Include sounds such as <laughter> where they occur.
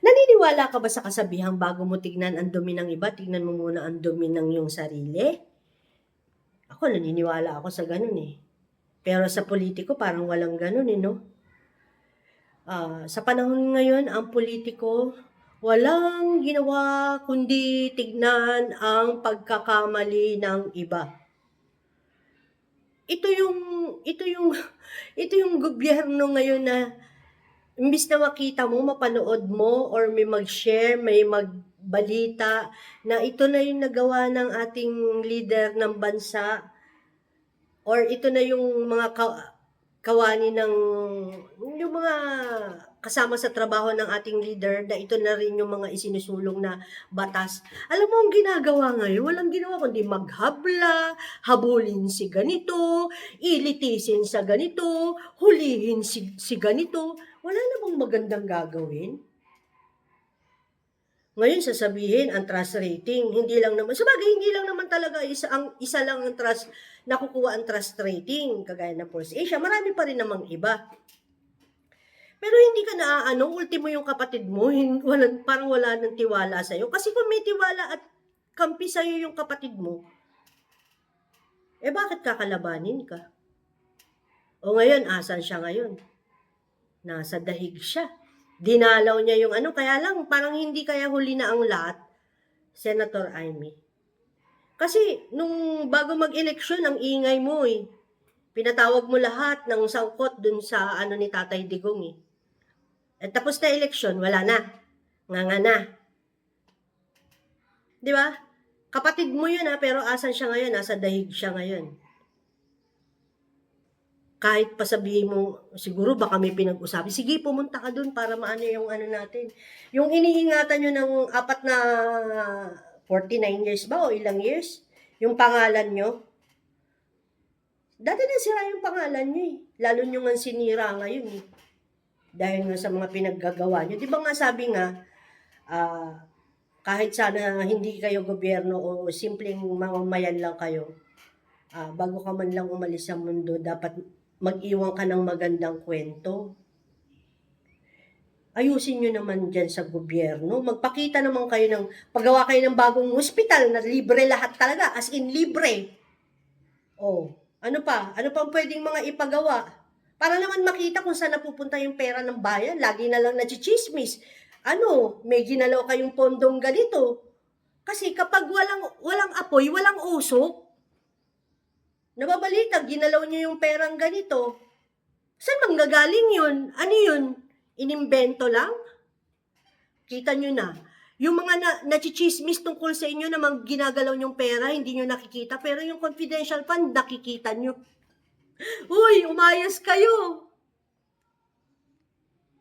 Naniniwala ka ba sa kasabihang bago mo tignan ang dumi ng iba, tignan mo muna ang dumi ng iyong sarili? Ako, naniniwala ako sa ganun eh. Pero sa politiko, parang walang ganun eh, no? Ah, sa panahon ngayon, ang politiko, walang ginawa kundi tignan ang pagkakamali ng iba. Ito yung, ito yung, <laughs> ito yung gobyerno ngayon na imbis na makita mo, mapanood mo, or may mag-share, may magbalita, na ito na yung nagawa ng ating leader ng bansa, or ito na yung mga ka- kawani ng, kasama sa trabaho ng ating leader, na ito na rin yung mga isinusulong na batas. Alam mo ang ginagawa ngayon, walang ginawa kundi maghabla, habulin si ganito, ilitisin sa ganito, hulihin si, si ganito. Wala namang magandang gagawin. Ngayon sasabihin ang trust rating, hindi lang naman, sabagay hindi lang naman talaga isa ang isa lang ang trust nakukuha ang trust rating kagaya ng Force Asia, marami pa rin namang iba. Pero hindi ka naaano, ultimo yung kapatid mo, walang, parang wala nang tiwala sa'yo. Kasi kung may tiwala at kampi sa'yo yung kapatid mo, eh bakit kakalabanin ka? O ngayon, asan siya ngayon? Nasa dahig siya. Dinalaw niya yung ano, kaya lang parang hindi kaya huli na ang lahat, Senator Amy. Kasi nung bago mag-eleksyon, ang ingay mo eh. Pinatawag mo lahat ng sangkot dun sa ano ni Tatay Digong eh. At tapos na eleksyon, wala na. Nga nga na. Di ba? Kapatid mo yun ha, pero asan siya ngayon? Nasa dahig siya ngayon. Kahit pa sabihin mo, siguro baka may pinag-usapi. Sige, pumunta ka dun para maano yung ano natin. Yung iniingatan nyo ng apat na 49 years ba o ilang years? Yung pangalan nyo. Dati na sira yung pangalan nyo eh. Lalo nyo nga sinira ngayon eh. Dahil nga sa mga pinaggagawa nyo. Di ba nga sabi nga, ah, kahit sana hindi kayo gobyerno o simpleng mamamayan lang kayo, ah, bago ka man lang umalis sa mundo, dapat mag-iwan ka ng magandang kwento. Ayusin nyo naman dyan sa gobyerno. Magpakita naman kayo ng, paggawa kayo ng bagong hospital na libre lahat talaga, as in libre. Oh, ano pa? Ano pang pwedeng mga ipagawa? Para naman makita kung saan napupunta yung pera ng bayan. Lagi na lang nachichismis. Ano, may ginalaw kayong pondong ganito. Kasi kapag walang, walang apoy, walang usok, nababalita, ginalaw niyo yung perang ganito. Saan manggagaling yun? Ano yun? Inimbento lang? Kita nyo na. Yung mga na, nachichismis tungkol sa inyo na ginagalaw nyong pera, hindi nyo nakikita. Pero yung confidential fund, nakikita nyo. Uy, umayos kayo.